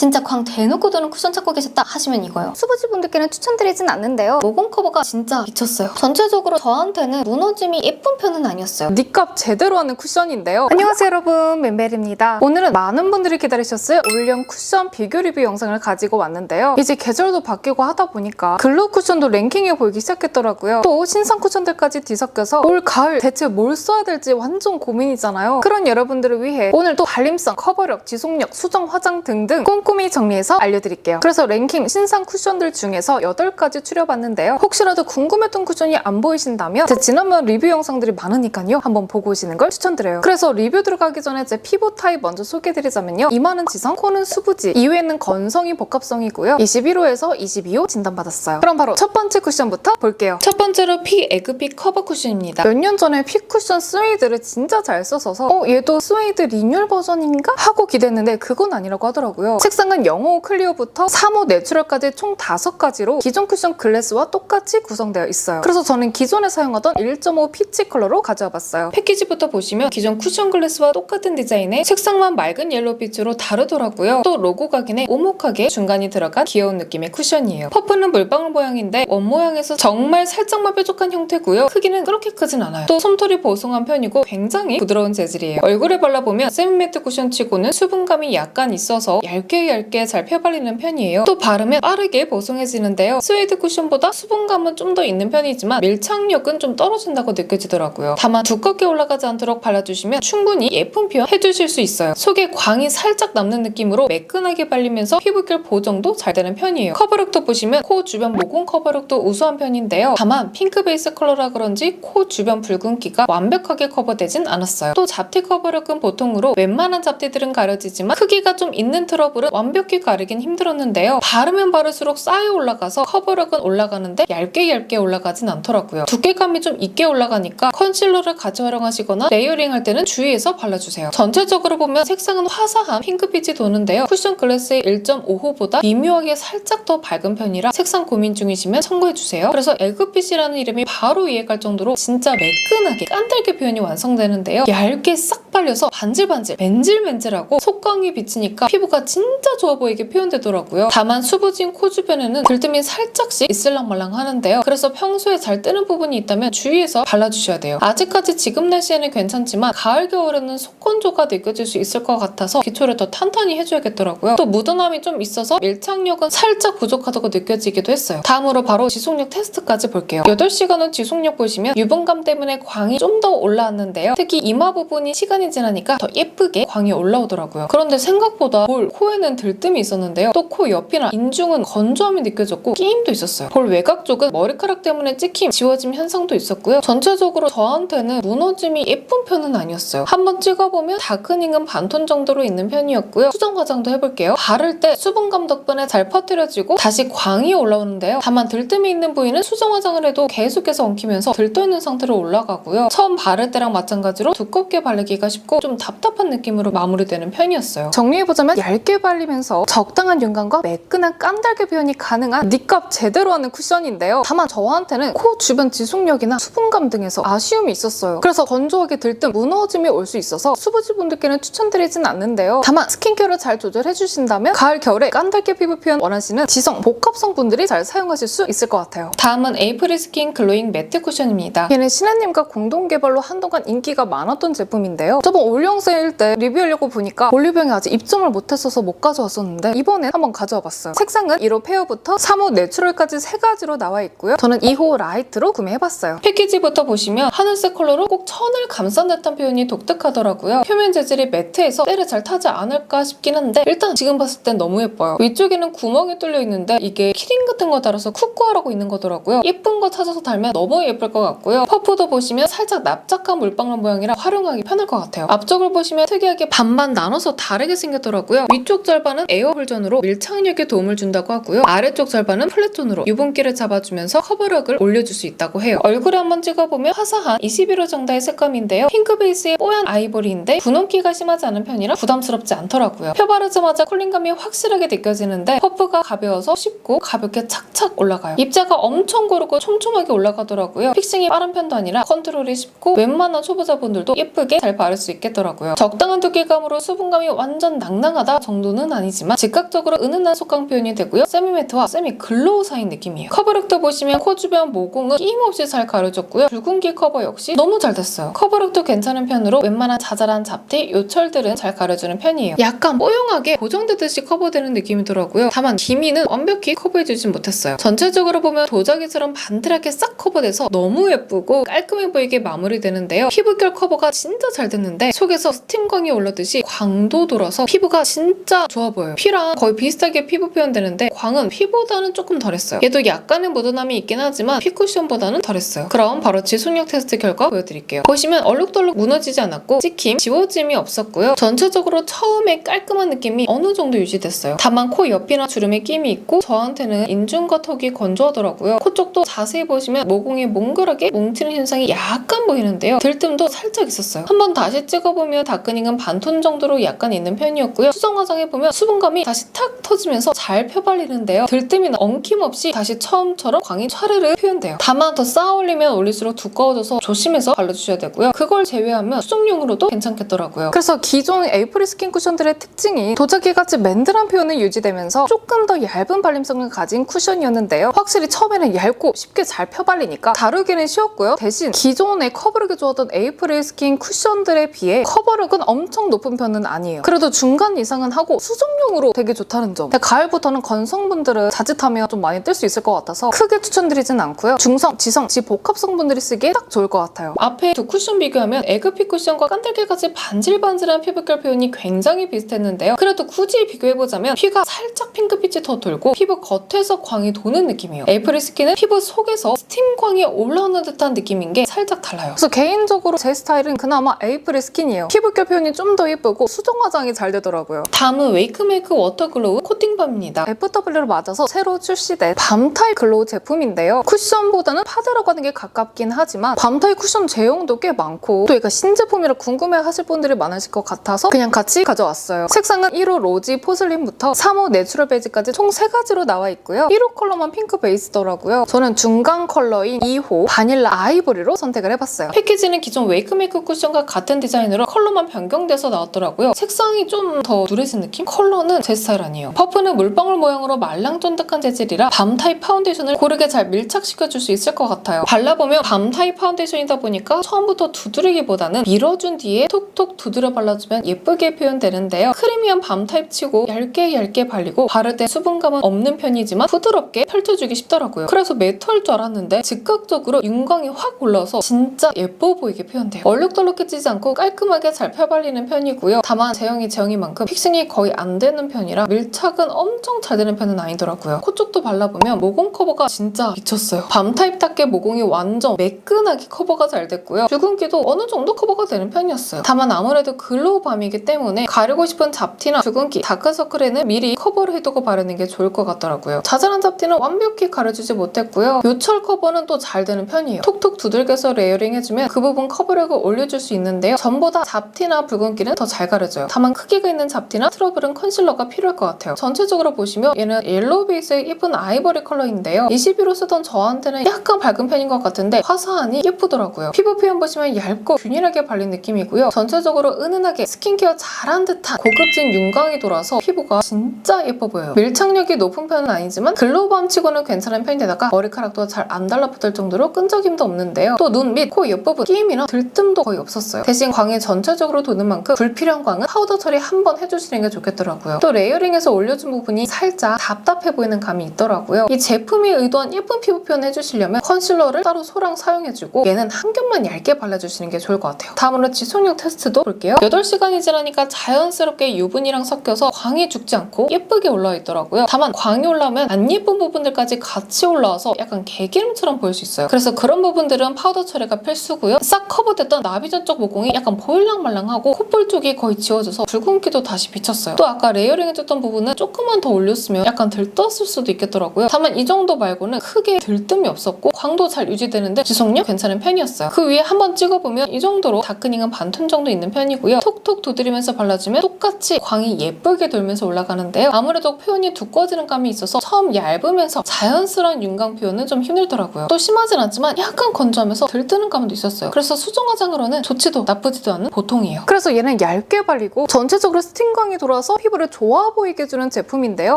진짜 광 대놓고 도는 쿠션 찾고 계셨다 하시면 이거요. 수부지 분들께는 추천드리진 않는데요. 모공 커버가 진짜 미쳤어요. 전체적으로 저한테는 무너짐이 예쁜 편은 아니었어요. 니값 제대로 하는 쿠션인데요. 안녕하세요 여러분 멘벨입니다. 오늘은 많은 분들이 기다리셨을 올영 쿠션 비교 리뷰 영상을 가지고 왔는데요. 이제 계절도 바뀌고 하다 보니까 글로우 쿠션도 랭킹에 보이기 시작했더라고요. 또 신상 쿠션들까지 뒤섞여서 올 가을 대체 뭘 써야 될지 완전 고민이잖아요. 그런 여러분들을 위해 오늘 또 발림성, 커버력, 지속력, 수정, 화장 등등 꼼꼼 히 정리해서 알려드릴게요. 그래서 랭킹 신상 쿠션들 중에서 8가지 추려봤는데요. 혹시라도 궁금했던 쿠션이 안 보이신다면 제 지난번 리뷰 영상들이 많으니까요. 한번 보고 오시는 걸 추천드려요. 그래서 리뷰 들어가기 전에 제 피부 타입 먼저 소개해드리자면요. 이마는 지성, 코는 수부지, 이외에는 건성이 복합성이고요. 21호에서 22호 진단받았어요. 그럼 바로 첫 번째 쿠션부터 볼게요. 첫 번째로 피 에그핏 커버 쿠션입니다. 몇 년 전에 피 쿠션 스웨이드를 진짜 잘 썼어서 어 얘도 스웨이드 리뉴얼 버전인가? 하고 기대했는데 그건 아니라고 하더라고요. 색상 은05 클리어부터 35 내추럴까지 총 5가지로 기존 쿠션 글래스와 똑같이 구성되어 있어요. 그래서 저는 기존에 사용하던 1.5 피치 컬러로 가져와 봤어요. 패키지부터 보시면 기존 쿠션 글래스와 똑같은 디자인에 색상만 맑은 옐로빛으로 다르더라고요. 또 로고 각인에 오목하게 중간이 들어간 귀여운 느낌의 쿠션이에요. 퍼프는 물방울 모양인데 원 모양에서 정말 살짝만 뾰족한 형태고요. 크기는 그렇게 크진 않아요. 또 솜털이 보송한 편이고 굉장히 부드러운 재질이에요. 얼굴에 발라보면 세미매트 쿠션치고는 수분감이 약간 있어서 얇게 얇게 잘 펴발리는 편이에요. 또 바르면 빠르게 보송해지는데요. 스웨이드 쿠션보다 수분감은 좀 더 있는 편이지만 밀착력은 좀 떨어진다고 느껴지더라고요. 다만 두껍게 올라가지 않도록 발라주시면 충분히 예쁜 표현 해주실 수 있어요. 속에 광이 살짝 남는 느낌으로 매끈하게 발리면서 피부결 보정도 잘 되는 편이에요. 커버력도 보시면 코 주변 모공 커버력도 우수한 편인데요. 다만 핑크 베이스 컬러라 그런지 코 주변 붉은기가 완벽하게 커버되진 않았어요. 또 잡티 커버력은 보통으로 웬만한 잡티들은 가려지지만 크기가 좀 있는 트러블은 완벽히 가리긴 힘들었는데요. 바르면 바를수록 쌓여 올라가서 커버력은 올라가는데 얇게 얇게 올라가진 않더라고요. 두께감이 좀 있게 올라가니까 컨실러를 같이 활용하시거나 레이어링 할 때는 주의해서 발라주세요. 전체적으로 보면 색상은 화사한 핑크빛이 도는데요. 쿠션 글래스의 1.5호보다 미묘하게 살짝 더 밝은 편이라 색상 고민 중이시면 참고해주세요. 그래서 에그빛이라는 이름이 바로 이해갈 정도로 진짜 매끈하게 깐달게 표현이 완성되는데요. 얇게 싹 발려서 반질반질 맨질맨질하고 속광이 비치니까 피부가 진짜 좋아 보이게 표현되더라고요. 다만 수부진 코 주변에는 들뜸이 살짝씩 있을랑말랑 하는데요. 그래서 평소에 잘 뜨는 부분이 있다면 주의해서 발라주셔야 돼요. 아직까지 지금 날씨에는 괜찮지만 가을 겨울에는 속건조가 느껴질 수 있을 것 같아서 기초를 더 탄탄히 해줘야겠더라고요. 또 묻어남이 좀 있어서 밀착력은 살짝 부족하다고 느껴지기도 했어요. 다음으로 바로 지속력 테스트까지 볼게요. 8시간 후 지속력 보시면 유분감 때문에 광이 좀 더 올라왔는데요. 특히 이마 부분이 시간이 지나니까 더 예쁘게 광이 올라오더라고요. 그런데 생각보다 볼 코에는 들뜸이 있었는데요. 또 코 옆이나 인중은 건조함이 느껴졌고 끼임도 있었어요. 볼 외곽 쪽은 머리카락 때문에 찍힘, 지워짐 현상도 있었고요. 전체적으로 저한테는 무너짐이 예쁜 편은 아니었어요. 한번 찍어보면 다크닝은 반톤 정도로 있는 편이었고요. 수정 화장도 해볼게요. 바를 때 수분감 덕분에 잘 퍼뜨려지고 다시 광이 올라오는데요. 다만 들뜸이 있는 부위는 수정 화장을 해도 계속해서 엉키면서 들떠 있는 상태로 올라가고요. 처음 바를 때랑 마찬가지로 두껍게 바르기가 쉽고 좀 답답한 느낌으로 마무리되는 편이었어요. 정리해보자면 얇게 발리면서 적당한 윤감과 매끈한 깐달게 표현이 가능한 니값 제대로 하는 쿠션인데요. 다만 저한테는 코 주변 지속력이나 수분감 등에서 아쉬움이 있었어요. 그래서 건조하게 들뜸 무너짐이 올 수 있어서 수부지 분들께는 추천드리진 않는데요. 다만 스킨케어를 잘 조절해주신다면 가을 겨울에 깐달게 피부 표현 원하시는 지성 복합성 분들이 잘 사용하실 수 있을 것 같아요. 다음은 에이프릴 스킨 글로잉 매트 쿠션입니다. 얘는 신혜님과 공동 개발로 한동안 인기가 많았던 제품인데요. 저번 올영 세일 때 리뷰하려고 보니까 올리브영에 아직 입점을 못했어서 못 가 져왔었는데 이번에 한번 가져와 봤어요. 색상은 1호 페어부터 3호 내추럴까지 세 가지로 나와 있고요. 저는 2호 라이트로 구매해봤어요. 패키지부터 보시면 하늘색 컬러로 꼭 천을 감싼 듯한 표현이 독특하더라고요. 표면 재질이 매트해서 때를 잘 타지 않을까 싶긴 한데 일단 지금 봤을 땐 너무 예뻐요. 위쪽에는 구멍이 뚫려 있는데 이게 키링 같은 거 달아서 쿡구하라고 있는 거더라고요. 예쁜 거 찾아서 달면 너무 예쁠 것 같고요. 퍼프도 보시면 살짝 납작한 물방울 모양이라 활용하기 편할 것 같아요. 앞쪽을 보시면 특이하게 반반 나눠서 다르게 생겼더라고요. 위쪽 절 반은 에어 버전으로 밀착력에 도움을 준다고 하고요. 아래쪽 절반은 플랫톤으로 유분기를 잡아주면서 커버력을 올려줄 수 있다고 해요. 얼굴에 한번 찍어보면 화사한 21호 정도의 색감인데요. 핑크 베이스의 뽀얀 아이보리인데 분홍기가 심하지 않은 편이라 부담스럽지 않더라고요. 펴 바르자마자 쿨링감이 확실하게 느껴지는데 퍼프가 가벼워서 쉽고 가볍게 착착 올라가요. 입자가 엄청 고르고 촘촘하게 올라가더라고요. 픽싱이 빠른 편도 아니라 컨트롤이 쉽고 웬만한 초보자분들도 예쁘게 잘 바를 수 있겠더라고요. 적당한 두께감으로 수분감이 완전 낭낭하다 정도는 톤은 아니지만 즉각적으로 은은한 속광 표현이 되고요. 세미매트와 세미 글로우 사인 느낌이에요. 커버력도 보시면 코 주변 모공은 끼임없이 잘 가려졌고요. 붉은기 커버 역시 너무 잘 됐어요. 커버력도 괜찮은 편으로 웬만한 자잘한 잡티, 요철들은 잘 가려주는 편이에요. 약간 뽀용하게 고정되듯이 커버되는 느낌이더라고요. 다만 기미는 완벽히 커버해주진 못했어요. 전체적으로 보면 도자기처럼 반듯하게 싹 커버돼서 너무 예쁘고 깔끔해 보이게 마무리되는데요. 피부결 커버가 진짜 잘 됐는데 속에서 스팀광이 올라듯이 광도 돌아서 피부가 진짜 좋아 보여요. 피랑 거의 비슷하게 피부 표현되는데 광은 피보다는 조금 덜했어요. 얘도 약간의 묻어남이 있긴 하지만 피 쿠션보다는 덜했어요. 그럼 바로 지속력 테스트 결과 보여드릴게요. 보시면 얼룩덜룩 무너지지 않았고 찍힘, 지워짐이 없었고요. 전체적으로 처음에 깔끔한 느낌이 어느 정도 유지됐어요. 다만 코 옆이나 주름에 끼임이 있고 저한테는 인중과 턱이 건조하더라고요. 코 쪽도 자세히 보시면 모공이 몽글하게 뭉치는 현상이 약간 보이는데요. 들뜸도 살짝 있었어요. 한번 다시 찍어보면 다크닝은 반톤 정도로 약간 있는 편이었고요. 수정 화장해보면 수분감이 다시 탁 터지면서 잘 펴발리는데요. 들뜸이 엉킴 없이 다시 처음처럼 광이 차르르 표현돼요. 다만 더 쌓아 올리면 올릴수록 두꺼워져서 조심해서 발라주셔야 되고요. 그걸 제외하면 수정용으로도 괜찮겠더라고요. 그래서 기존 에이프릴 스킨 쿠션들의 특징이 도자기같이 맨들한 표현이 유지되면서 조금 더 얇은 발림성을 가진 쿠션이었는데요. 확실히 처음에는 얇고 쉽게 잘 펴발리니까 다루기는 쉬웠고요. 대신 기존의 커버력이 좋았던 에이프릴 스킨 쿠션들에 비해 커버력은 엄청 높은 편은 아니에요. 그래도 중간 이상은 하고 수정용으로 되게 좋다는 점. 가을부터는 건성분들은 자칫하면 좀 많이 뜰 수 있을 것 같아서 크게 추천드리진 않고요. 중성, 지성, 지복합성 분들이 쓰기에 딱 좋을 것 같아요. 앞에 두 쿠션 비교하면 에그피 쿠션과 깐들게같이 반질반질한 피부결 표현이 굉장히 비슷했는데요. 그래도 굳이 비교해보자면 피가 살짝 핑크빛이 더 돌고 피부 겉에서 광이 도는 느낌이에요. 에이프릴 스킨은 피부 속에서 스팀 광이 올라오는 듯한 느낌인 게 살짝 달라요. 그래서 개인적으로 제 스타일은 그나마 에이프릴 스킨이에요. 피부결 표현이 좀 더 예쁘고 수정 화장이 잘 되더라고요. 다음은 웨이크메이크 워터글로우 코팅밤입니다. FW를 맞아서 새로 출시된 밤 타입 글로우 제품인데요. 쿠션보다는 파데라고 하는 게 가깝긴 하지만 밤 타입 쿠션 제형도 꽤 많고 또 얘가 신제품이라 궁금해 하실 분들이 많으실 것 같아서 그냥 같이 가져왔어요. 색상은 1호 로지 포슬린부터 3호 내추럴 베이지까지 총 3가지로 나와 있고요. 1호 컬러만 핑크 베이스더라고요. 저는 중간 컬러인 2호 바닐라 아이보리로 선택을 해봤어요. 패키지는 기존 웨이크메이크 쿠션과 같은 디자인으로 컬러만 변경돼서 나왔더라고요. 색상이 좀 더 누래진 느낌? 컬러는 제 스타일 아니에요. 퍼프는 물방울 모양으로 말랑쫀득한 재질이라 밤 타입 파운데이션을 고르게 잘 밀착시켜줄 수 있을 것 같아요. 발라보면 밤 타입 파운데이션이다 보니까 처음부터 두드리기보다는 밀어준 뒤에 톡톡 두드려 발라주면 예쁘게 표현되는데요. 크리미한 밤 타입 치고 얇게 얇게 발리고 바를 때 수분감은 없는 편이지만 부드럽게 펼쳐주기 쉽더라고요. 그래서 매트할 줄 알았는데 즉각적으로 윤광이 확 올라서 진짜 예뻐 보이게 표현돼요. 얼룩덜룩해지지 않고 깔끔하게 잘 펴발리는 편이고요. 다만 제형이 제형이만큼 픽싱이 거의 안 되는 편이라 밀착은 엄청 잘 되는 편은 아니더라고요. 코 쪽도 발라보면 모공 커버가 진짜 미쳤어요. 밤 타입답게 모공이 완전 매끈하게 커버가 잘 됐고요. 붉은기도 어느 정도 커버가 되는 편이었어요. 다만 아무래도 글로우 밤이기 때문에 가리고 싶은 잡티나 붉은기, 다크서클에는 미리 커버를 해두고 바르는 게 좋을 것 같더라고요. 자잘한 잡티는 완벽히 가려주지 못했고요. 요철 커버는 또 잘 되는 편이에요. 톡톡 두들겨서 레이어링 해주면 그 부분 커버력을 올려줄 수 있는데요. 전보다 잡티나 붉은기는 더 잘 가려져요. 다만 크기가 있는 잡티나 트러블은 컨실러가 필요할 것 같아요. 전체적으로 보시면 얘는 옐로우 베이스의 예쁜 아이보리 컬러인데요. 21호 쓰던 저한테는 약간 밝은 편인 것 같은데 화사하니 예쁘더라고요. 피부 표현 보시면 얇고 균일하게 발린 느낌이고요. 전체적으로 은은하게 스킨케어 잘한 듯한 고급진 윤광이 돌아서 피부가 진짜 예뻐 보여요. 밀착력이 높은 편은 아니지만 글로우밤 치고는 괜찮은 편인데다가 머리카락도 잘 안 달라붙을 정도로 끈적임도 없는데요. 또 눈 밑 코 옆부분 끼임이나 들뜸도 거의 없었어요. 대신 광이 전체적으로 도는 만큼 불필요한 광은 파우더 처리 한 번 해주시는 게 좋겠 더라고요. 또 레이어링에서 올려준 부분이 살짝 답답해 보이는 감이 있더라고요. 이 제품이 의도한 예쁜 피부 표현 해주시려면 컨실러를 따로 소량 사용해주고 얘는 한 겹만 얇게 발라주시는 게 좋을 것 같아요. 다음으로 지속력 테스트도 볼게요. 8시간이 지나니까 자연스럽게 유분이랑 섞여서 광이 죽지 않고 예쁘게 올라와 있더라고요. 다만 광이 올라오면 안 예쁜 부분들까지 같이 올라와서 약간 개기름처럼 보일 수 있어요. 그래서 그런 부분들은 파우더 처리가 필수고요. 싹 커버됐던 나비 전 쪽 모공이 약간 보일랑말랑하고 콧볼 쪽이 거의 지워져서 붉은기도 다시 비쳤어요. 또 아까 레이어링 해줬던 부분은 조금만 더 올렸으면 약간 들떴을 수도 있겠더라고요. 다만 이 정도 말고는 크게 들뜸이 없었고 광도 잘 유지되는데 지속력 괜찮은 편이었어요. 그 위에 한번 찍어보면 이 정도로 다크닝은 반톤 정도 있는 편이고요. 톡톡 두드리면서 발라주면 똑같이 광이 예쁘게 돌면서 올라가는데요. 아무래도 표현이 두꺼워지는 감이 있어서 처음 얇으면서 자연스러운 윤광 표현은 좀 힘들더라고요. 또 심하진 않지만 약간 건조하면서 들뜨는 감도 있었어요. 그래서 수정 화장으로는 좋지도 나쁘지도 않은 보통이에요. 그래서 얘는 얇게 발리고 전체적으로 스팀광이 돌아서 올려서 피부를 좋아 보이게 해주는 제품인데요.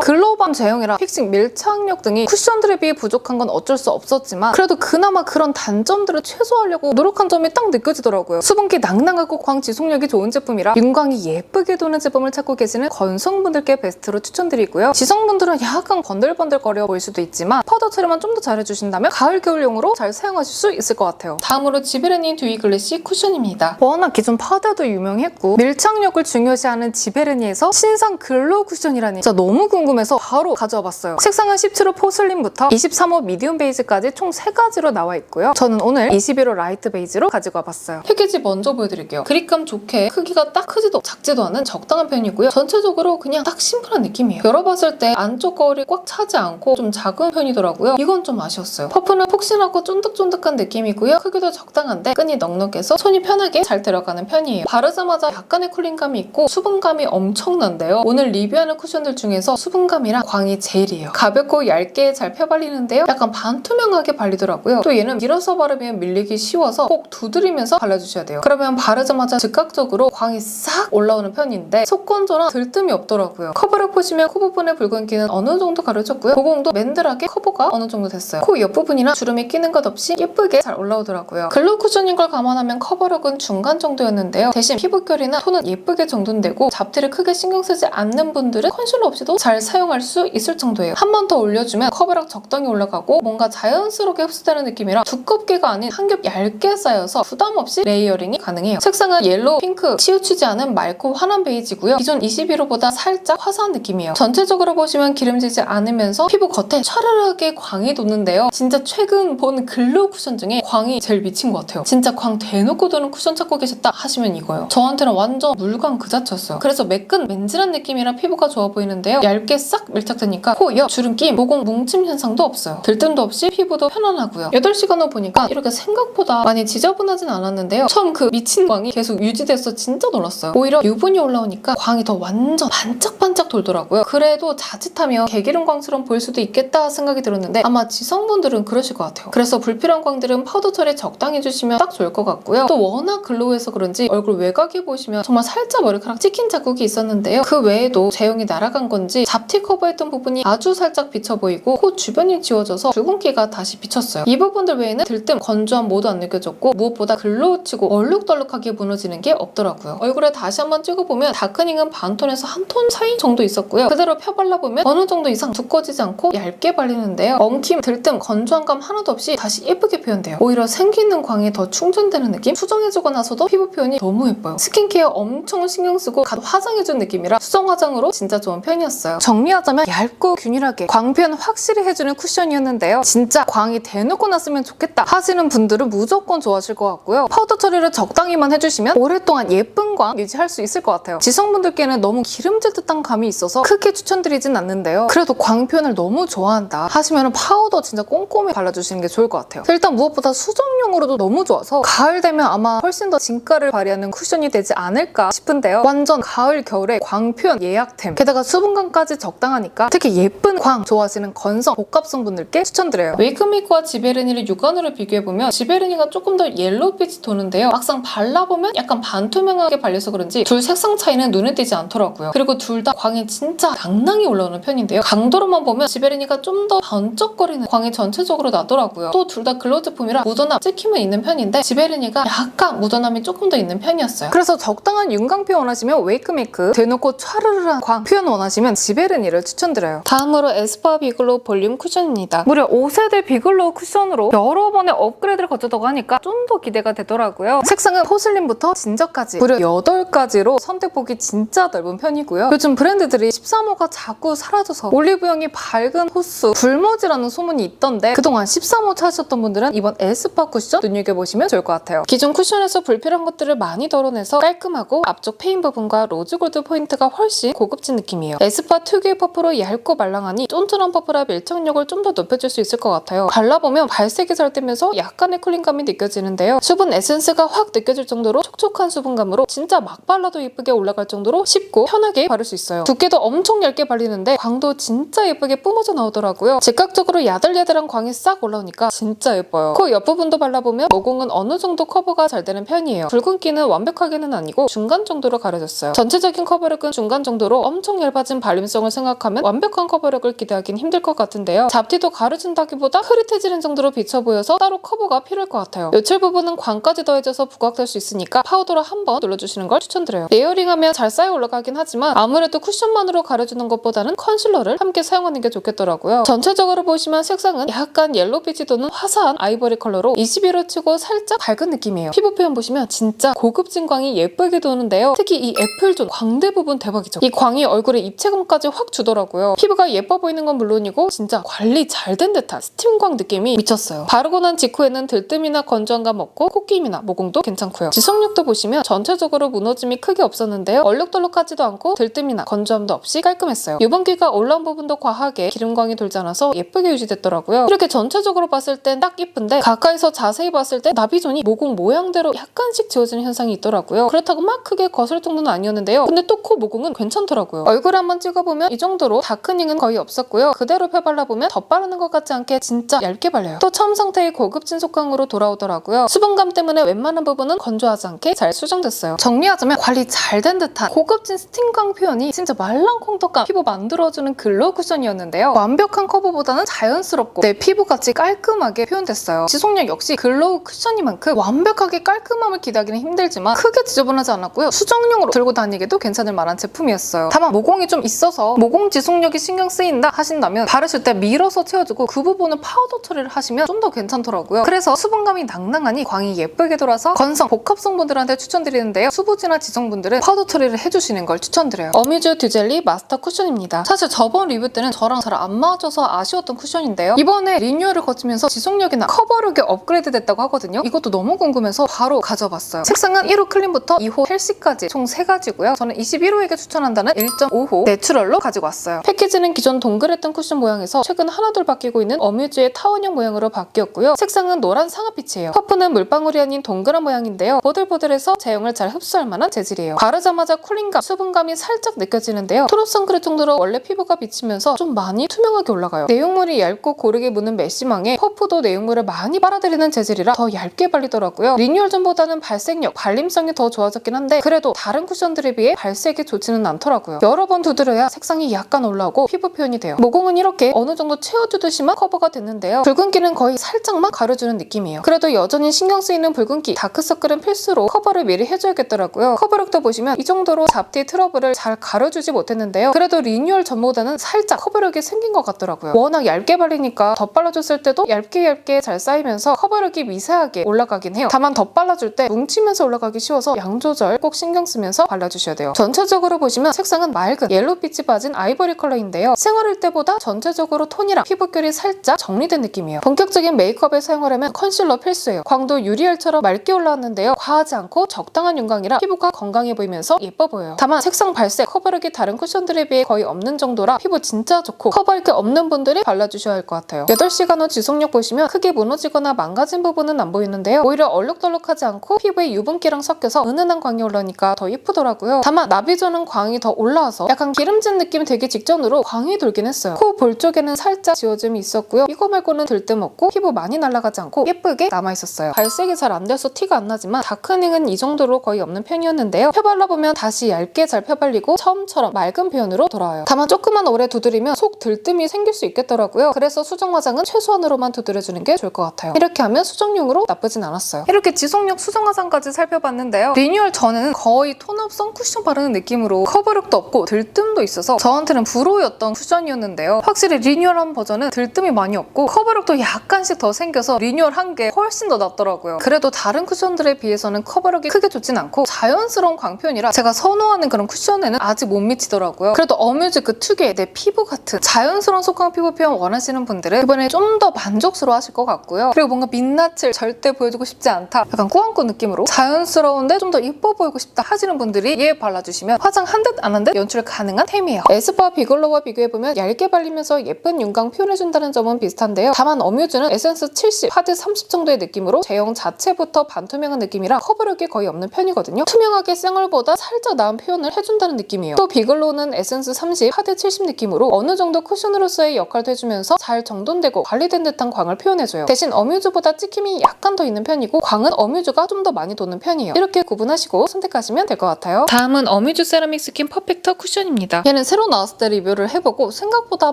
글로밤 제형이라 픽싱 밀착력 등이 쿠션들에 비해 부족한 건 어쩔 수 없었지만 그래도 그나마 그런 단점들을 최소화하려고 노력한 점이 딱 느껴지더라고요. 수분기 낭낭하고 광 지속력이 좋은 제품이라 윤광이 예쁘게 도는 제품을 찾고 계시는 건성분들께 베스트로 추천드리고요. 지성분들은 약간 번들번들거려 보일 수도 있지만 파우더 처리만 좀 더 잘해주신다면 가을 겨울용으로 잘 사용하실 수 있을 것 같아요. 다음으로 지베르니 듀이 글래시 쿠션입니다. 워낙 기존 파우더도 유명했고 밀착력을 중요시하는 지베르니에서 신상 글로우 쿠션이라니 진짜 너무 궁금해서 바로 가져와 봤어요. 색상은 17호 포슬린부터 23호 미디움 베이지까지 총 3가지로 나와 있고요. 저는 오늘 21호 라이트 베이지로 가지고 와봤어요. 패키지 먼저 보여드릴게요. 그립감 좋게 크기가 딱 크지도 작지도 않은 적당한 편이고요. 전체적으로 그냥 딱 심플한 느낌이에요. 열어봤을 때 안쪽 거울이 꽉 차지 않고 좀 작은 편이더라고요. 이건 좀 아쉬웠어요. 퍼프는 폭신하고 쫀득쫀득한 느낌이고요. 크기도 적당한데 끈이 넉넉해서 손이 편하게 잘 들어가는 편이에요. 바르자마자 약간의 쿨링감이 있고 수분감이 엄청난 데요. 오늘 리뷰하는 쿠션들 중에서 수분감이랑 광이 제일이에요. 가볍고 얇게 잘 펴발리는데요. 약간 반투명하게 발리더라고요. 또 얘는 밀어서 바르면 밀리기 쉬워서 꼭 두드리면서 발라주셔야 돼요. 그러면 바르자마자 즉각적으로 광이 싹 올라오는 편인데 속건조랑 들뜸이 없더라고요. 커버력 보시면 코 부분의 붉은기는 어느 정도 가려졌고요. 보공도 맨들하게 커버가 어느 정도 됐어요. 코 옆부분이나 주름이 끼는 것 없이 예쁘게 잘 올라오더라고요. 글로우 쿠션인 걸 감안하면 커버력은 중간 정도였는데요. 대신 피부결이나 톤은 예쁘게 정돈되고 잡티를 크게 신경 쓰지 않는 분들은 컨실러 없이도 잘 사용할 수 있을 정도예요. 한 번 더 올려주면 커버력 적당히 올라가고 뭔가 자연스럽게 흡수되는 느낌이라 두껍게가 아닌 한 겹 얇게 쌓여서 부담 없이 레이어링이 가능해요. 색상은 옐로우, 핑크, 치우치지 않은 맑고 환한 베이지고요. 기존 21호보다 살짝 화사한 느낌이에요. 전체적으로 보시면 기름지지 않으면서 피부 겉에 촤르르하게 광이 돋는데요. 진짜 최근 본 글로우 쿠션 중에 광이 제일 미친 것 같아요. 진짜 광 대놓고 도는 쿠션 찾고 계셨다 하시면 이거예요. 저한테는 완전 물광 그 자체였어요. 그래서 매끈 맨 질한 느낌이라 피부가 좋아 보이는데요. 얇게 싹 밀착되니까 코, 옆, 주름 끼임, 모공 뭉침 현상도 없어요. 들뜸도 없이 피부도 편안하고요. 8시간 후 보니까 이렇게 생각보다 많이 지저분하진 않았는데요. 처음 그 미친 광이 계속 유지돼서 진짜 놀랐어요. 오히려 유분이 올라오니까 광이 더 완전 반짝반짝 돌더라고요. 그래도 자칫하면 개기름 광처럼 보일 수도 있겠다 생각이 들었는데 아마 지성분들은 그러실 것 같아요. 그래서 불필요한 광들은 파우더 처리 적당히 해주시면 딱 좋을 것 같고요. 또 워낙 글로우해서 그런지 얼굴 외곽에 보시면 정말 살짝 머리카락 찍힌 자국이 있었는데요. 그 외에도 제형이 날아간 건지 잡티 커버했던 부분이 아주 살짝 비쳐 보이고 코 주변이 지워져서 붉은기가 다시 비쳤어요. 이 부분들 외에는 들뜸, 건조함 모두 안 느껴졌고 무엇보다 글로우치고 얼룩덜룩하게 무너지는 게 없더라고요. 얼굴에 다시 한번 찍어보면 다크닝은 반톤에서 한 톤 사이 정도 있었고요. 그대로 펴발라보면 어느 정도 이상 두꺼워지지 않고 얇게 발리는데요. 엉킴, 들뜸, 건조한 감 하나도 없이 다시 예쁘게 표현돼요. 오히려 생기는 광이 더 충전되는 느낌? 수정해주고 나서도 피부 표현이 너무 예뻐요. 스킨케어 엄청 신경 쓰고 갓 화장해준 느낌이라 수정 화장으로 진짜 좋은 편이었어요. 정리하자면 얇고 균일하게 광 표현 확실히 해주는 쿠션이었는데요. 진짜 광이 대놓고 났으면 좋겠다 하시는 분들은 무조건 좋아하실 것 같고요. 파우더 처리를 적당히만 해주시면 오랫동안 예쁜 광 유지할 수 있을 것 같아요. 지성분들께는 너무 기름질 듯한 감이 있어서 크게 추천드리진 않는데요. 그래도 광 표현을 너무 좋아한다 하시면 파우더 진짜 꼼꼼히 발라주시는 게 좋을 것 같아요. 일단 무엇보다 수정용으로도 너무 좋아서 가을 되면 아마 훨씬 더 진가를 발휘하는 쿠션이 되지 않을까 싶은데요. 완전 가을 겨울에 광 표현 예약템 게다가 수분감까지 적당하니까 특히 예쁜 광 좋아하시는 건성 복합성 분들께 추천드려요. 웨이크메이크와 지베르니를 육안으로 비교해보면 지베르니가 조금 더 옐로우빛이 도는데요. 막상 발라보면 약간 반투명하게 발려서 그런지 둘 색상 차이는 눈에 띄지 않더라고요. 그리고 둘 다 광이 진짜 낭낭히 올라오는 편인데요. 강도로만 보면 지베르니가 좀 더 번쩍거리는 광이 전체적으로 나더라고요. 또 둘 다 글로우 제품이라 묻어남 찍힘은 있는 편인데 지베르니가 약간 묻어남이 조금 더 있는 편이었어요. 그래서 적당한 윤광 표현 원하시면 웨이크메이크 대놓고 촤르르한 광 표현 원하시면 지베르니를 추천드려요. 다음으로 에스쁘아 비글로우 볼륨 쿠션입니다. 무려 5세대 비글로우 쿠션으로 여러 번의 업그레이드를 거쳤다고 하니까 좀 더 기대가 되더라고요. 색상은 포슬린부터 진저까지 무려 8가지로 선택폭이 진짜 넓은 편이고요. 요즘 브랜드들이 13호가 자꾸 사라져서 올리브영이 밝은 호수, 불모지라는 소문이 있던데 그동안 13호 찾으셨던 분들은 이번 에스쁘아 쿠션 눈여겨보시면 좋을 것 같아요. 기존 쿠션에서 불필요한 것들을 많이 덜어내서 깔끔하고 앞쪽 페인 부분과 로즈 골드 포인트 가 훨씬 고급진 느낌이에요. 에스쁘아 특유의 퍼프로 얇고 말랑하니 쫀쫀한 퍼프라 밀착력을 좀 더 높여줄 수 있을 것 같아요. 발라보면 발색이 잘 되면서 약간의 쿨링감이 느껴지는데요. 수분 에센스가 확 느껴질 정도로 촉촉한 수분감으로 진짜 막 발라도 예쁘게 올라갈 정도로 쉽고 편하게 바를 수 있어요. 두께도 엄청 얇게 발리는데 광도 진짜 예쁘게 뿜어져 나오더라고요. 즉각적으로 야들야들한 광이 싹 올라오니까 진짜 예뻐요. 코 옆부분도 발라보면 모공은 어느 정도 커버가 잘 되는 편이에요. 붉은기는 완벽하게는 아니고 중간 정도로 가려졌어요. 전체적인 커버력 은 커버력은 중간 정도로 엄청 얇아진 발림성을 생각하면 완벽한 커버력을 기대하긴 힘들 것 같은데요. 잡티도 가려진다기보다 흐릿해지는 정도로 비쳐 보여서 따로 커버가 필요할 것 같아요. 요철 부분은 광까지 더해져서 부각될 수 있으니까 파우더로 한번 눌러주시는 걸 추천드려요. 레이어링하면 잘 쌓여 올라가긴 하지만 아무래도 쿠션만으로 가려주는 것보다는 컨실러를 함께 사용하는 게 좋겠더라고요. 전체적으로 보시면 색상은 약간 옐로비지 또는 화사한 아이보리 컬러로 21호 치고 살짝 밝은 느낌이에요. 피부 표현 보시면 진짜 고급 진 광이 예쁘게 도는데요. 특히 이 애플존 광대 부분 대박이죠. 이 광이 얼굴에 입체감까지 확 주더라고요. 피부가 예뻐 보이는 건 물론이고 진짜 관리 잘 된 듯한 스팀광 느낌이 미쳤어요. 바르고 난 직후에는 들뜸이나 건조한 감 없고 콧김이나 모공도 괜찮고요. 지속력도 보시면 전체적으로 무너짐이 크게 없었는데요. 얼룩덜룩하지도 않고 들뜸이나 건조함도 없이 깔끔했어요. 유분기가 올라온 부분도 과하게 기름광이 돌지 않아서 예쁘게 유지됐더라고요. 이렇게 전체적으로 봤을 땐 딱 예쁜데 가까이서 자세히 봤을 때 나비존이 모공 모양대로 약간씩 지워지는 현상이 있더라고요. 그렇다고 막 크게 거슬 정도는 아니었는데요. 근데 또 코 모공은 괜찮더라고요. 얼굴 한번 찍어보면 이 정도로 다크닝은 거의 없었고요. 그대로 펴 발라보면 덧바르는 것 같지 않게 진짜 얇게 발려요. 또 처음 상태의 고급 진 속광으로 돌아오더라고요. 수분감 때문에 웬만한 부분은 건조하지 않게 잘 수정됐어요. 정리하자면 관리 잘 된 듯한 고급진 스팀광 표현이 진짜 말랑콩떡감 피부 만들어주는 글로우 쿠션이었는데요. 완벽한 커버보다는 자연스럽고 내 피부같이 깔끔하게 표현됐어요. 지속력 역시 글로우 쿠션이만큼 완벽하게 깔끔함을 기대하기는 힘들지만 크게 지저분하지 않았고요. 수정용으로 들고 다니기도 괜찮을 만한 제품이었어요. 다만 모공이 좀 있어서 모공 지속력이 신경 쓰인다 하신다면 바르실 때 밀어서 채워주고 그 부분은 파우더 처리를 하시면 좀 더 괜찮더라고요. 그래서 수분감이 낭낭하니 광이 예쁘게 돌아서 건성 복합성 분들한테 추천드리는데요. 수부지나 지성분들은 파우더 처리를 해주시는 걸 추천드려요. 어뮤즈 듀젤리 마스터 쿠션입니다. 사실 저번 리뷰 때는 저랑 잘 안 맞아서 아쉬웠던 쿠션인데요. 이번에 리뉴얼을 거치면서 지속력이나 커버력이 업그레이드 됐다고 하거든요. 이것도 너무 궁금해서 바로 가져봤어요. 색상은 1호 클린부터 2호 헬시까지 총 3가지고요. 저는 21호에 게 추천한다는 1.5호 내추럴로 가지고 왔어요. 패키지는 기존 동그랬던 쿠션 모양에서 최근 하나둘 바뀌고 있는 어뮤즈의 타원형 모양으로 바뀌었고요. 색상은 노란 상아빛이에요. 퍼프는 물방울이 아닌 동그란 모양인데요. 보들보들해서 제형을 잘 흡수할 만한 재질이에요. 바르자마자 쿨링감, 수분감이 살짝 느껴지는데요. 토너성 그릴 정도로 원래 피부가 비치면서 좀 많이 투명하게 올라가요. 내용물이 얇고 고르게 묻는 메쉬망에 퍼프도 내용물을 많이 빨아들이는 재질이라 더 얇게 발리더라고요. 리뉴얼 전보다는 발색력, 발림성이 더 좋아졌긴 한데 그래도 다른 쿠션들에 비해 발색이 좋 지는 않더라고요. 여러 번 두드려야 색상이 약간 올라오고 피부 표현이 돼요. 모공은 이렇게 어느 정도 채워주듯이만 커버가 됐는데요. 붉은기는 거의 살짝만 가려주는 느낌이에요. 그래도 여전히 신경 쓰이는 붉은기, 다크서클은 필수로 커버를 미리 해줘야겠더라고요. 커버력도 보시면 이 정도로 잡티 트러블을 잘 가려주지 못했는데요. 그래도 리뉴얼 전보다는 살짝 커버력이 생긴 것 같더라고요. 워낙 얇게 발리니까 덧발라줬을 때도 얇게 얇게 잘 쌓이면서 커버력이 미세하게 올라가긴 해요. 다만 덧발라줄 때 뭉치면서 올라가기 쉬워서 양 조절 꼭 신경 쓰면서 발라주셔야 돼요. 전체적으로 보시면 색상은 맑은 옐로빛이 빠진 아이보리 컬러인데요. 생활일 때보다 전체적으로 톤이랑 피부결이 살짝 정리된 느낌이에요. 본격적인 메이크업에 사용하려면 컨실러 필수예요. 광도 유리알처럼 맑게 올라왔는데요. 과하지 않고 적당한 윤광이라 피부가 건강해 보이면서 예뻐 보여요. 다만 색상 발색, 커버력이 다른 쿠션들에 비해 거의 없는 정도라 피부 진짜 좋고 커버할 게 없는 분들이 발라주셔야 할 것 같아요. 8시간 후 지속력 보시면 크게 무너지거나 망가진 부분은 안 보이는데요. 오히려 얼룩덜룩하지 않고 피부에 유분기랑 섞여서 은은한 광이 올라오니까 더 예쁘더라고요. 다만 나비 존은 광이 더 올라와서 약간 기름진 느낌이 되기 직전으로 광이 돌긴 했어요. 코 볼 쪽에는 살짝 지워짐이 있었고요. 이거 말고는 들뜸 없고 피부 많이 날아가지 않고 예쁘게 남아있었어요. 발색이 잘 안 돼서 티가 안 나지만 다크닝은 이 정도로 거의 없는 편이었는데요. 펴발라보면 다시 얇게 잘 펴발리고 처음처럼 맑은 표현으로 돌아와요. 다만 조금만 오래 두드리면 속 들뜸이 생길 수 있겠더라고요. 그래서 수정 화장은 최소한으로만 두드려주는 게 좋을 것 같아요. 이렇게 하면 수정용으로 나쁘진 않았어요. 이렇게 지속력 수정 화장까지 살펴봤는데요. 리뉴얼 전에는 거의 톤업 선쿠션 바르는 느낌 으로 커버력도 없고 들뜸도 있어서 저한테는 불호였던 쿠션이었는데요. 확실히 리뉴얼한 버전은 들뜸이 많이 없고 커버력도 약간씩 더 생겨서 리뉴얼한 게 훨씬 더 낫더라고요. 그래도 다른 쿠션들에 비해서는 커버력이 크게 좋진 않고 자연스러운 광표현이라 제가 선호하는 그런 쿠션에는 아직 못 미치더라고요. 그래도 어뮤즈 그 특유의 내 피부 같은 자연스러운 속광 피부 표현 원하시는 분들은 이번에 좀 더 만족스러워 하실 것 같고요. 그리고 뭔가 민낯을 절대 보여주고 싶지 않다. 약간 꾸안꾸 느낌으로 자연스러운데 좀 더 예뻐 보이고 싶다 하시는 분들이 얘 발라주시면 화장 한 듯 안 한 듯 연출 가능한 템이에요. 에스쁘아 비글로와 비교해보면 얇게 발리면서 예쁜 윤광 표현해준다는 점은 비슷한데요. 다만 어뮤즈는 에센스 70, 파드 30 정도의 느낌으로 제형 자체부터 반투명한 느낌이라 커버력이 거의 없는 편이거든요. 투명하게 쌩얼보다 살짝 나은 표현을 해준다는 느낌이에요. 또 비글로는 에센스 30, 파드 70 느낌으로 어느 정도 쿠션으로서의 역할도 해주면서 잘 정돈되고 관리된 듯한 광을 표현해줘요. 대신 어뮤즈보다 찍힘이 약간 더 있는 편이고 광은 어뮤즈가 좀 더 많이 도는 편이에요. 이렇게 구분하시고 선택하시면 될 것 같아요. 다음은 어뮤즈 세라믹 스킨 퍼펙터 쿠션입니다. 얘는 새로 나왔을 때 리뷰를 해보고 생각보다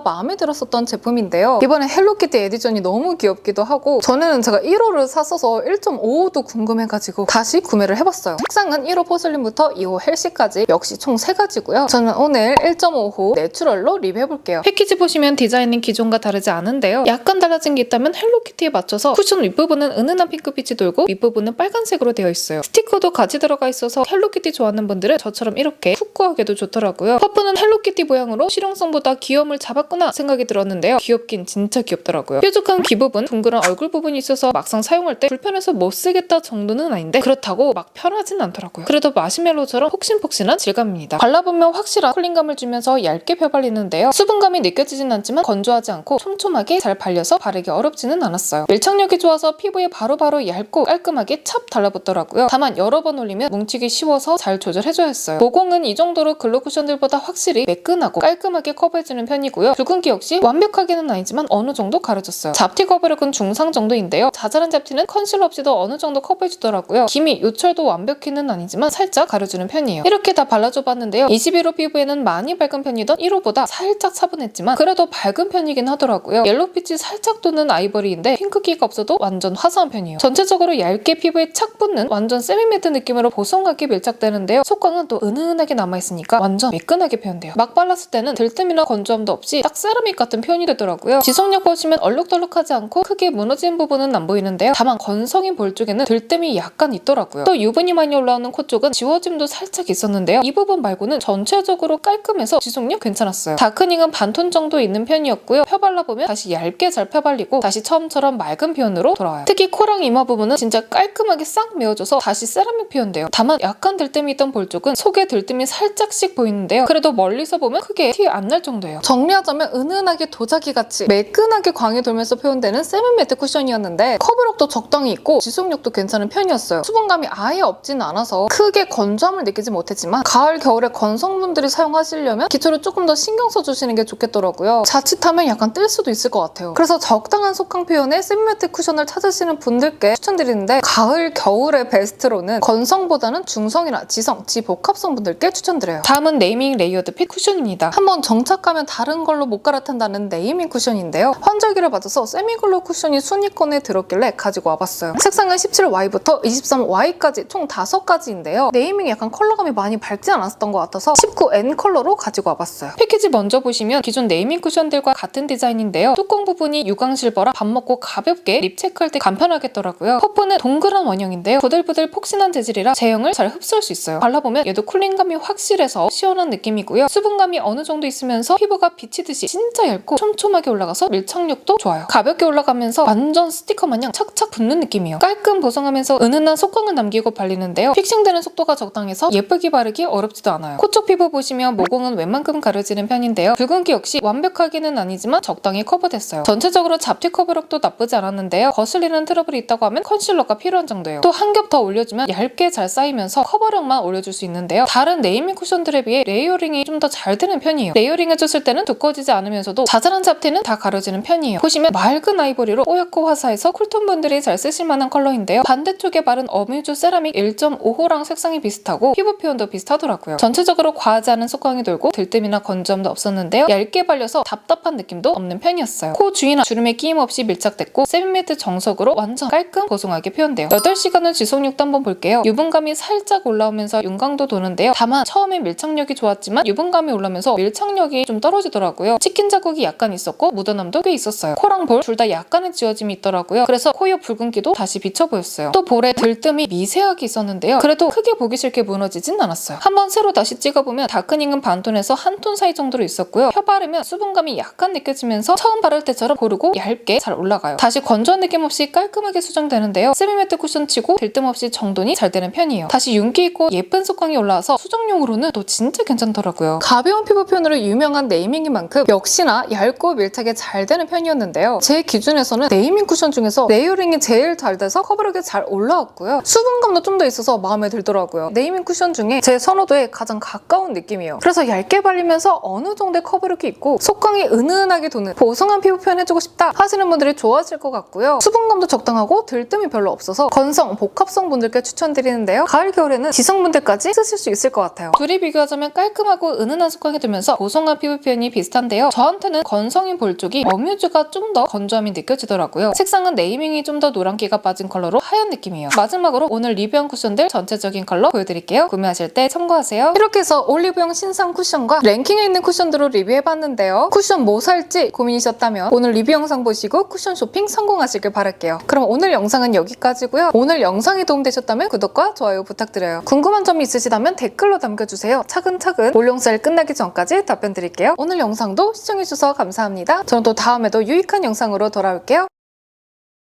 마음에 들었었던 제품인데요. 이번에 헬로키티 에디션이 너무 귀엽기도 하고 전에는 제가 1호를 샀어서 1.55도 궁금해가지고 다시 구매를 해봤어요. 색상은 1호 포슬린부터 2호 헬시까지 역시 총 3가지고요. 저는 오늘 1.5호 내추럴로 리뷰해볼게요. 패키지 보시면 디자인은 기존과 다르지 않은데요. 약간 달라진 게 있다면 헬로키티에 맞춰서 쿠션 윗부분은 은은한 핑크빛이 돌고 윗부분은 빨간색으로 되어 있어요. 스티커도 같이 들어가 있어서 헬로키티 좋아하는 분들은 저처럼 이렇게 푸꾸하게도 좋더라고요. 퍼프는 헬로키티 모양으로 실용성보다 귀여움을 잡았구나 생각이 들었는데요. 귀엽긴 진짜 귀엽더라고요. 뾰족한 귀 부분, 둥그런 얼굴 부분이 있어서 막상 사용할 때 불편해서 못 쓰겠다 정도는 아닌데 그렇다고 막 편하진 않더라고요. 그래도 마시멜로처럼 폭신폭신한 질감입니다. 발라보면 확실한 쿨링감을 주면서 얇게 펴발리는데요. 수분감이 느껴지진 않지만 건조하지 않고 촘촘하게 잘 발려서 바르기 어렵지는 않았어요. 밀착력이 좋아서 피부에 바로바로 얇고 깔끔하게 찹 달라붙더라고요. 다만 여러 번 올리면 뭉치기 쉬워서 잘 조절해줘야 했어요. 모공은 이 정도로 글로 쿠션들보다 확실히 매끈하고 깔끔하게 커버해주는 편이고요. 붉은기 역시 완벽하게는 아니지만 어느 정도 가려졌어요. 잡티 커버력은 중상 정도인데요. 자잘한 잡티는 컨실러 없이도 어느 정도 커버해주더라고요. 기미, 요철도 완벽히는 아니지만 살짝 가려주는 편이에요. 이렇게 다 발라줘봤는데요. 21호 피부에는 많이 밝은 편이던 1호보다 살짝 차분했지만 그래도 밝은 편이긴 하더라고요. 옐로우빛이 살짝 도는 아이보리인데 핑크기가 없어도 완전 화사한 편이에요. 전체적으로 얇게 피부에 착 붙는 완전 세미매트 느낌으로 보송하게 밀착되는데요. 속광은 또 은은하게 남아있으니까 완전 매끈하게 표현돼요. 막 발랐을 때는 들뜸이나 건조함도 없이 딱 세라믹 같은 표현이 되더라고요. 지속력 보시면 얼룩덜룩하지 않고 크게 무너진 부분은 안 보이는데요. 다만 건성인 볼 쪽에는 들뜸이 약간 있더라고요. 또 유분이 많이 올라오는 코 쪽은 지워짐도 살짝 있었는데요. 이 부분 말고는 전체적으로 깔끔해서 지속력 괜찮았어요. 다크닝은 반톤 정도 있는 편이었고요. 펴발라보면 다시 얇게 잘 펴발리고 다시 처음처럼 맑은 표현으로 돌아와요. 특히 코랑 이마 부분은 진짜 깔끔하게 싹 메워져서 다시 세라믹 표현돼요. 다만 약간 들뜸이 있던 볼 쪽은 속에 들뜸이 살짝씩 보이는데요. 그래도 멀리서 보면 크게 티 안 날 정도예요. 정리하자면 은은하게 도자기 같이 매끈하게 광이 돌면서 표현되는 세미매트 쿠션이었는데 커버력도 적당히 있고 지속력도 괜찮은 편이었어요. 수분감이 아예 없지는 않아서 크게 건조함을 느끼지 못했지만 가을 겨울에 건성분들이 사용하시려면 기초를 조금 더 신경 써주시는 게 좋겠더라고요. 자칫하면 약간 뜰 수도 있을 것 같아요. 그래서 적당한 속광 표현의 세미매트 쿠션을 찾으시는 분들께 추천드리는데 가을 겨울의 베스트로는 건성보다는 중성이나 지성, 지복합성 분들께 추천드려요. 다음은 네이밍 레이어드 핏 쿠션입니다. 한번 정착하면 다른 걸로 못 갈아탄다는 네이밍 쿠션인데요. 환절기를 맞아서 세미글로 쿠션이 순위권에 들었길래 가지고 와봤어요. 색상은 17Y부터 23Y까지 총 5가지인데요. 네이밍이 약간 컬러감이 많이 밝지 않았던 것 같아서 19N 컬러로 가지고 와봤어요. 패키지 먼저 보시면 기존 네이밍 쿠션들과 같은 디자인인데요. 뚜껑 부분이 유광 실버라 밥 먹고 가볍게 립 체크할 때 간편하겠더라고요. 퍼프는 동그란 원형인데요. 부들부들 폭신한 재질이라 제형을 잘 흡수할 수 있어요. 발라보면 얘도 쿨링감이 확실해서 시원한 느낌이고요. 수분감이 어느 정도 있으면서 피부가 비치듯이 진짜 얇고 촘촘하게 올라가서 밀착력도 좋아요. 가볍게 올라가면서 완전 스티커 마냥 착착 붙는 느낌이에요. 깔끔 보송하면서 은은한 속광을 남기고 발리는데요. 픽싱되는 속도가 적당해서 예쁘게 바르기 어렵지도 않아요. 코쪽 피부 보시면 모공은 웬만큼 가려지는 편인데요. 붉은기 역시 완벽하게는 아니지만 적당히 커버됐어요. 전체적으로 잡티 커버력도 나쁘지 않았는데요. 거슬리는 트러블이 있다고 하면 컨실러가 필요한 정도예요. 또 한 겹 더 올려주면 얇게 잘 쌓이면서 커버력만 올려줄 수 있는데요. 다른 네이밍 쿠션들에 비해 레이어링이 좀 더 잘 되는 편이에요. 레이어링 해줬을 때는 두꺼워지지 않으면서도 자잘한 잡티는 다 가려지는 편이에요. 보시면 맑은 아이보리로 뽀얗고 화사해서 쿨톤 분들이 잘 쓰실 만한 컬러인데요. 반대쪽에 바른 어뮤즈 세라믹 1.5호랑 색상이 비슷하고 피부 표현도 비슷하더라고요. 전체적으로 과하지 않은 속광이 돌고 들뜸이나 건조함도 없었는데요. 얇게 발려서 답답한 느낌도 없는 편이었어요. 코 주위나 주름에 끼임 없이 밀착됐고 세미매트 정석으로 완전 깔끔 보송하게 표현돼요. 8시간은 지속력도 한번 볼게요. 유분감이 살짝 올라오면서 윤광도 도는데요. 다만 처음에 밀착력이 좋았지만 유분감이 올라오면서 밀착력이 좀 떨어지더라고요. 치킨 자국이 약간 있었고 묻어남도 꽤 있었어요. 코랑 볼 둘 다 약간의 지워짐이 있더라고요. 그래서 코옆 붉은기도 다시 비쳐 보였어요. 또 볼에 들뜸이 미세하게 있었는데요. 그래도 크게 보기 싫게 무너지진 않았어요. 한번 새로 다시 찍어보면 다크닝은 반톤에서 한 톤 사이 정도로 있었고요. 펴 바르면 수분감이 약간 느껴지면서 처음 바를 때처럼 고르고 얇게 잘 올라가요. 다시 건조한 느낌 없이 깔끔하게 수정되는데요. 세미매트 쿠션 치고 들뜸 없이 정돈이 잘 되는 편이에요. 다시 윤기 있고 예쁜 속광이 올라와서 수정 용으로는 또 진짜 괜찮더라고요. 가벼운 피부 표현으로 유명한 네이밍인 만큼 역시나 얇고 밀착이 잘 되는 편이었는데요. 제 기준에서는 네이밍 쿠션 중에서 레이어링이 제일 잘 돼서 커버력이 잘 올라왔고요. 수분감도 좀 더 있어서 마음에 들더라고요. 네이밍 쿠션 중에 제 선호도에 가장 가까운 느낌이에요. 그래서 얇게 발리면서 어느 정도의 커버력이 있고 속광이 은은하게 도는 보송한 피부 표현 해주고 싶다 하시는 분들이 좋아하실 것 같고요. 수분감도 적당하고 들뜸이 별로 없어서 건성, 복합성 분들께 추천드리는데요. 가을, 겨울에는 지성분들까지 쓰실 수 있을 것 같아요. 같아요. 둘이 비교하자면 깔끔하고 은은한 색감이 들면서 보송한 피부 표현이 비슷한데요. 저한테는 건성인 볼 쪽이 어뮤즈가 좀 더 건조함이 느껴지더라고요. 색상은 네이밍이 좀 더 노란기가 빠진 컬러로 하얀 느낌이에요. 마지막으로 오늘 리뷰한 쿠션들 전체적인 컬러 보여드릴게요. 구매하실 때 참고하세요. 이렇게 해서 올리브영 신상 쿠션과 랭킹에 있는 쿠션들을 리뷰해봤는데요. 쿠션 뭐 살지 고민이셨다면 오늘 리뷰 영상 보시고 쿠션 쇼핑 성공하시길 바랄게요. 그럼 오늘 영상은 여기까지고요. 오늘 영상이 도움되셨다면 구독과 좋아요 부탁드려요. 궁금한 점이 있으시다면 댓글로 남겨주세요. 차근차근 올 영상 끝나기 전까지 답변 드릴게요. 오늘 영상도 시청해주셔서 감사합니다. 저는 또 다음에도 유익한 영상으로 돌아올게요.